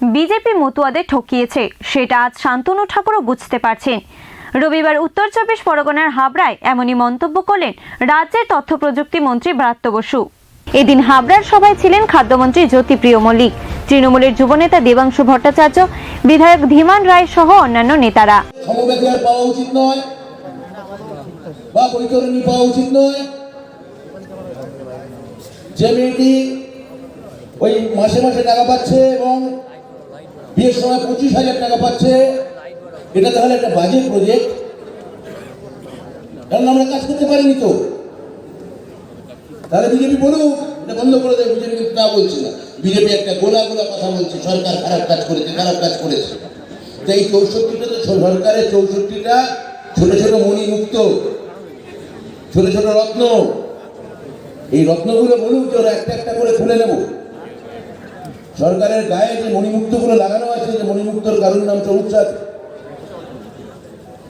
BJP মতুয়াদের ঠকিয়েছে, সেটা আজ শান্তনু ঠাকুরও বুঝতে পারছেন। রবিবার উত্তর চব্বিশ পরগনার হাবড়ায় এমনই মন্তব্য করলেন রাজ্যের তথ্য প্রযুক্তি মন্ত্রী ব্রাত্য বসু। এদিন হাবড়ার সভায় ছিলেন খাদ্যমন্ত্রী জ্যোতিপ্রিয় মল্লিক। তৃণমূলের যুবনেতা দেবাংশু ভট্টাচার্য, বিধায়ক ধীমান রায় সহ অন্যান্য নেতারা। যে মেয়েটি ওই মাসে মাসে টাকা পাচ্ছে এবং বিয়ের সময় পঁচিশ হাজার টাকা পাচ্ছে। এটা তাহলে একটা বাজে প্রজেক্ট কারণ আমরা কাজ করতে পারিনি তো। তাহলে বিজেপি বলুক, এটা বন্ধ করে দেয়, বিজেপি কিন্তু তা বলছে না। বিজেপি একটা গোলা গোলা কথা বলছে, সরকার খারাপ কাজ করেছে, খারাপ কাজ করেছে। তো এই চৌষট্টিটা তো সরকারের চৌষট্টিটা ছোট ছোট মণিমুক্ত, ছোট ছোট রত্ন। এই রত্নগুলো বলুক, যে ওরা একটা একটা করে খুলে নেব। সরকারের গায়ে যে মণিমুক্তগুলো লাগানো আছে, যে মণিমুক্তর কারুর নাম সবুজ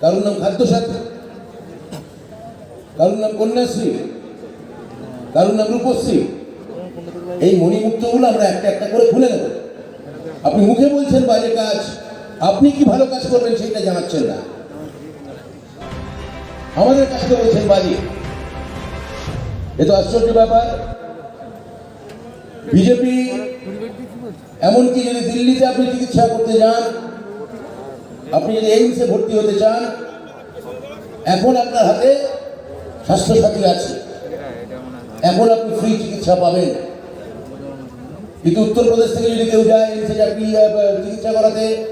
কারুর নাম খাদ্য সাথী কারুর নাম কন্যাশ্রী? কারুর নাম রূপশ্রী? এই মণিমুক্তগুলো আমরা একটা একটা করে খুলে নেব। আপনি মুখে বলছেন বাজে কাজ, আপনি কি ভালো কাজ করবেন সেটা জানাচ্ছেন না। আমাদের কাজকে বলছেন বাজে। এ তো আশ্চর্য ব্যাপার। বিজেপি এমনকি যদি দিল্লিতে আপনি চিকিৎসা করতে যান, আপনি যদি এইমসে ভর্তি হতে চান, এখন আপনার হাতে স্বাস্থ্যসাথী আছে। এখন আপনি ফ্রি চিকিৎসা পাবেন। কিন্তু উত্তরপ্রদেশ থেকে যদি কেউ যায়, এইমসে চিকিৎসা করাতে,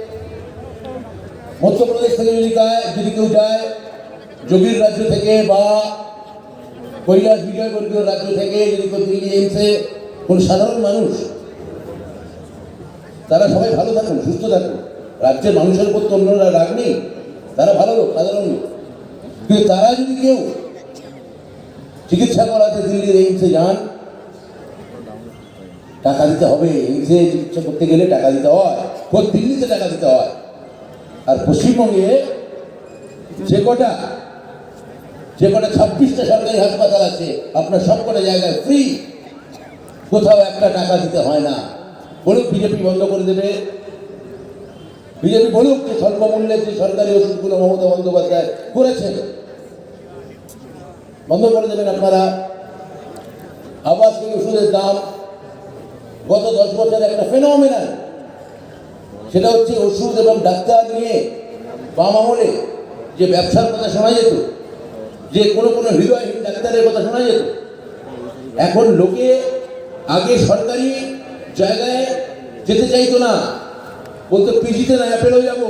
মধ্যপ্রদেশ থেকে যদি যদি কেউ যায়, যোগীর রাজ্য থেকে বা কৈলাস বিজয়বর্গীয় রাজ্য থেকে, যদি কেউ দিল্লি, এইমসে, কোন সাধারণ মানুষ তারা সবাই ভালো থাকুন, সুস্থ থাকুন। রাজ্যের মানুষের উপর তো অন্যরা রাগ নেই, তারা ভালো লোক, সাধারণ লোক। কিন্তু তারা যদি কেউ চিকিৎসা করাতে দিল্লির এইমসে যান, টাকা দিতে হবে, এইমসে চিকিৎসা করতে গেলে টাকা দিতে হয়, খোদ দিল্লিতে টাকা দিতে হয়। আর পশ্চিমবঙ্গে যে কটা যে কটা ছাব্বিশটা সরকারি হাসপাতাল আছে, আপনার সব কটা জায়গায় ফ্রি কোথাও একটা টাকা দিতে হয় না। বলুক বিজেপি বন্ধ করে দেবে। বিজেপি বলুক যে স্বল্প মূল্যে যে সরকারি ওষুধগুলো মমতা বন্দ্যোপাধ্যায় করেছেন। বন্ধ করে দেবেন আপনারা। আবাসিক ওষুধের দাম গত দশ বছরের একটা ফেনোমেনাল সেটা হচ্ছে ওষুধ এবং ডাক্তার নিয়ে বাম আমলে যে ব্যবসার কথা শোনা যেত, যে কোনো কোনো হৃদয়হীন ডাক্তারের কথা শোনা যেত। এখন লোকে আগে সরকারি জায়গায় যেতে চাইতো না। বলতো পিজিতে না, অ্যাপেলেও যাব।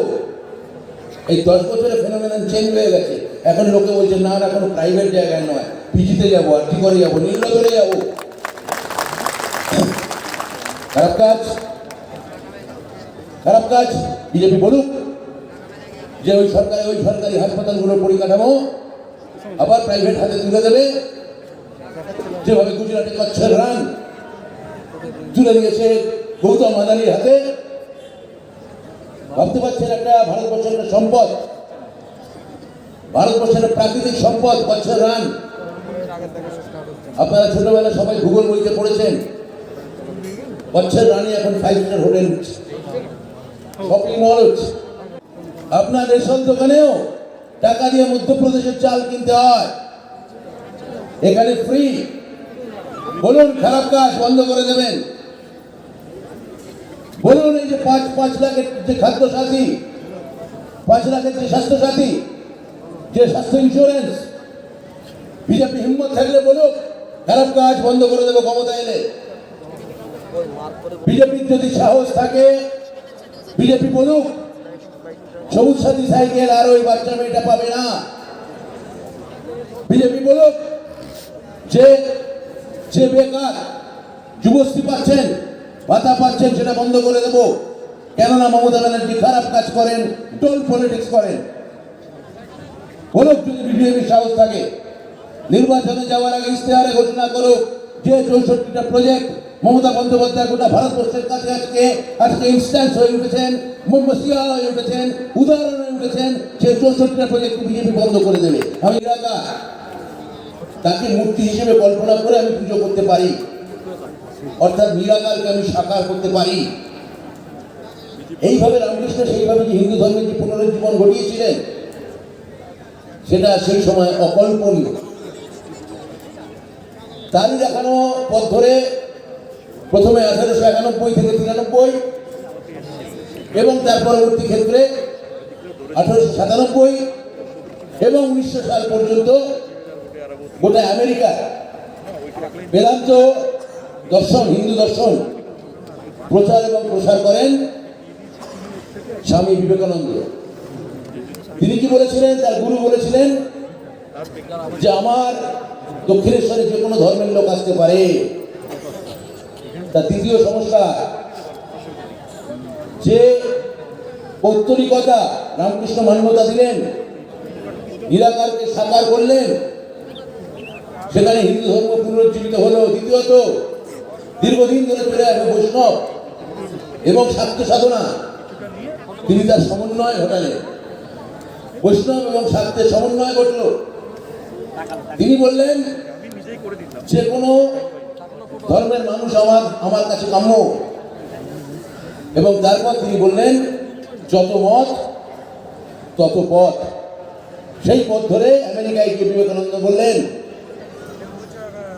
এই দশ বছরে ফেনোমেনাল চেঞ্জ হয়ে গেছে। এখন লোকে বলছে, না না, কোনো প্রাইভেট জায়গায় নয়। পিজিতে যাব, আর কি করে যাব? নীলনগরে যাব। খারাপ কাজ। খারাপ কাজ। বিজেপি বলুক যে ওই সরকারি ওই সরকারি হাসপাতালগুলোর পরিকাঠামো আবার প্রাইভেট হাতে তুলে দেবে। যেভাবে গুজরাটে কচ্ছের রান তুলে দিয়েছে গৌতম আদানির হাতে ভাবতে পারছেন একটা ভারতবর্ষের একটা সম্পদ, ভারতবর্ষের প্রাকৃতিক সম্পদ কচ্ছের রান। আপনারা ছোটবেলায় সবাই ভূগোল বইতে পড়েছেন কচ্ছের রানী এখন five star hotel. Shopping mall হচ্ছে। আপনার রেশন দোকানেও টাকা দিয়ে মধ্যপ্রদেশের চাল কিনতে হয়। এখানে ফ্রি বলুন, খারাপ কাজ বন্ধ করে দেবেন। পাঁচ পাঁচ লাখের যে খাদ্য সাথী পাঁচ লাখের যে স্বাস্থ্য সাথী যে স্বাস্থ্য ইন্স্যুরেন্স বিজেপি হিম্মত থাকলে বলুক, খারাপ কাজ বন্ধ করে দেবো ক্ষমতা এলে। বিজেপির যদি সাহস থাকে, বিজেপি বলুক, সবুজ সাথী সাইকেল আর ওই বাচ্চা মেয়েটা পাবে না। বিজেপি বলুক, যে যে বেকার, যুবশ্রী পাচ্ছেন, ভাতা পাচ্ছেন, সেটা বন্ধ করে দেব। কেননা মমতা ব্যানার্জি খারাপ কাজ করেন টোল পলিটিক্স করেন। বলুক যদি বিজেপি সাহস থাকে, নির্বাচনে যাওয়ার আগে ইশতেহারে ঘোষণা করুক যে চৌষট্টিটা প্রজেক্ট মমতা বন্দ্যোপাধ্যায় গোটা ভারতবর্ষের কাছে আজকে আজকে ইনস্ট্যান্স হয়ে উঠেছেন মোমবাসিয়া হয়ে উঠেছেন, উদাহরণ হয়ে উঠেছেন সেই চৌষট্টিটা প্রজেক্ট বিজেপি বন্ধ করে দেবে। আমি এলাকা তাকে মূর্তি হিসেবে কল্পনা করে আমি পুজো করতে পারি। অর্থাৎ নিরাকারকে আমি সাকার করতে পারি। এইভাবে রামকৃষ্ণ সেইভাবে যে হিন্দু ধর্মের যে পুনরুজ্জীবন ঘটিয়েছিলেন, সেটা সেই সময় অকল্পনীয়। তারই দেখানো পথ ধরে প্রথমে আঠারোশো একানব্বই থেকে তিরানব্বই এবং তার পরবর্তী ক্ষেত্রে আঠারোশো সাতানব্বই এবং উনিশশো সাল পর্যন্ত গোটা আমেরিকা বেদান্ত দর্শন, হিন্দু দর্শন প্রচার এবং প্রসার করেন। স্বামী বিবেকানন্দ। তিনি কি বলেছিলেন? তার গুরু বলেছিলেন যে, আমার দক্ষিণেশ্বরে যে কোনো ধর্মের লোক আসতে পারে। তার দ্বিতীয় সংস্কার, যে পৌত্তরিকতা রামকৃষ্ণ মান্যতা দিলেন, নিরাকারকে সাকার করলেন, সেখানে হিন্দু ধর্ম পুনরুজ্জীবিত হলো। দ্বিতীয়ত, দীর্ঘদিন ধরে চলে আসবে বৈষ্ণব এবং শাক্ত সাধনা। তিনি তার সমন্বয় ঘটালেন। বৈষ্ণব এবং শাক্তের সমন্বয় ঘটল। তিনি বললেন, যে কোনো ধর্মের মানুষ আমার আমার কাছে কাম্য। এবং তারপর তিনি বললেন, যত মত, তত পথ। সেই পথ ধরে আমেরিকায় গিয়ে বিবেকানন্দ বললেন,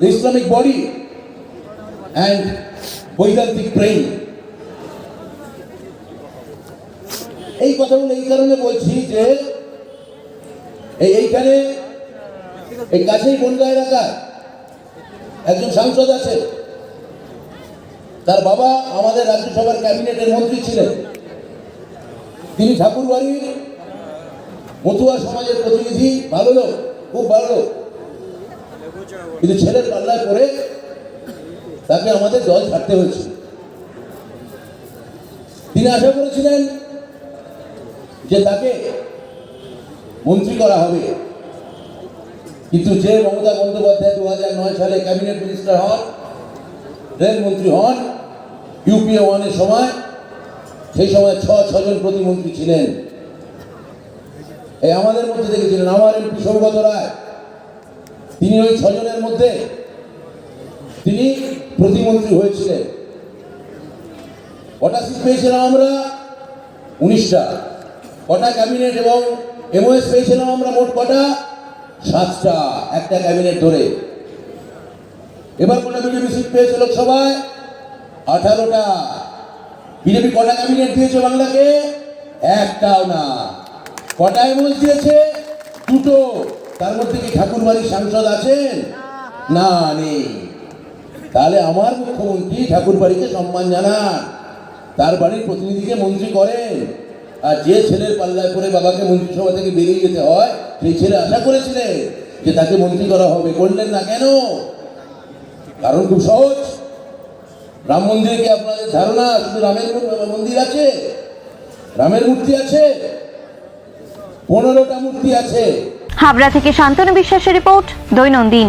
ইসলামিক বডি অ্যান্ড বৈদান্তিক ব্রেইন। এই কথাগুলো এই কারণে বলছি যে এইখানে, এই কাছেই বনগা এলাকায় একজন সাংসদ আছে তার বাবা আমাদের রাজ্যসভার ক্যাবিনেটের মন্ত্রী ছিলেন। তিনি ঠাকুরবাড়ির মতুয়া সমাজের প্রতিনিধি, ভালো লোক, খুব ভালো লোক। কিন্তু ছেলের পাল্লায় পড়ে তাকে আমাদের দল ছাড়তে হয়েছে। তিনি আশা করেছিলেন যে তাকে মন্ত্রী করা হবে। কিন্তু যে মমতা বন্দ্যোপাধ্যায় দু হাজার নয় সালে ক্যাবিনেট মিনিস্টার হন রেলমন্ত্রী হন ইউপিএ ওয়ানের সময়, সেই সময় ছ, ছজন প্রতিমন্ত্রী ছিলেন। এই আমাদের মধ্যে দেখেছিলেন, আমার এমপি সৌগত রায়। তিনি ওই ছজনের মধ্যে তিনি প্রতিমন্ত্রী হয়েছিলেন। কটা পেয়েছিলাম আমরা উনিশটা। কটা ক্যাবিনেট এবং এমওএস পেয়েছিলাম আমরা মোট কটা? সাতটা, একটা ক্যাবিনেট ধরে। এবার কটা বিজেপি সিট পেয়েছে লোকসভায়? আঠারোটা। বিজেপি কটা ক্যাবিনেট দিয়েছে বাংলাকে? একটাও না। কটা এমএস দিয়েছে? দুটো। তার মধ্যে কি ঠাকুরবাড়ির সাংসদ আছেন? না, নেই। তাহলে আমার মুখ্যমন্ত্রী ঠাকুরবাড়িকে সম্মান জানান। তার বাড়ির প্রতিনিধিকে মন্ত্রী করেন। আর যে ছেলের পাল্লায় করে বাবাকে মন্ত্রিসভা থেকে বেরিয়ে যেতে হয়, সেই ছেলে আশা করেছিলেন যে তাকে মন্ত্রী করা হবে। করলেন না কেন? কারণ খুব সহজ। রাম মন্দিরে কি আপনাদের ধারণা? শুধু রামের মন্দির আছে? রামের মূর্তি আছে? পনেরোটা মূর্তি আছে। হাবড়া থেকে শান্তনু বিশ্বাসের রিপোর্ট, দৈনন্দিন।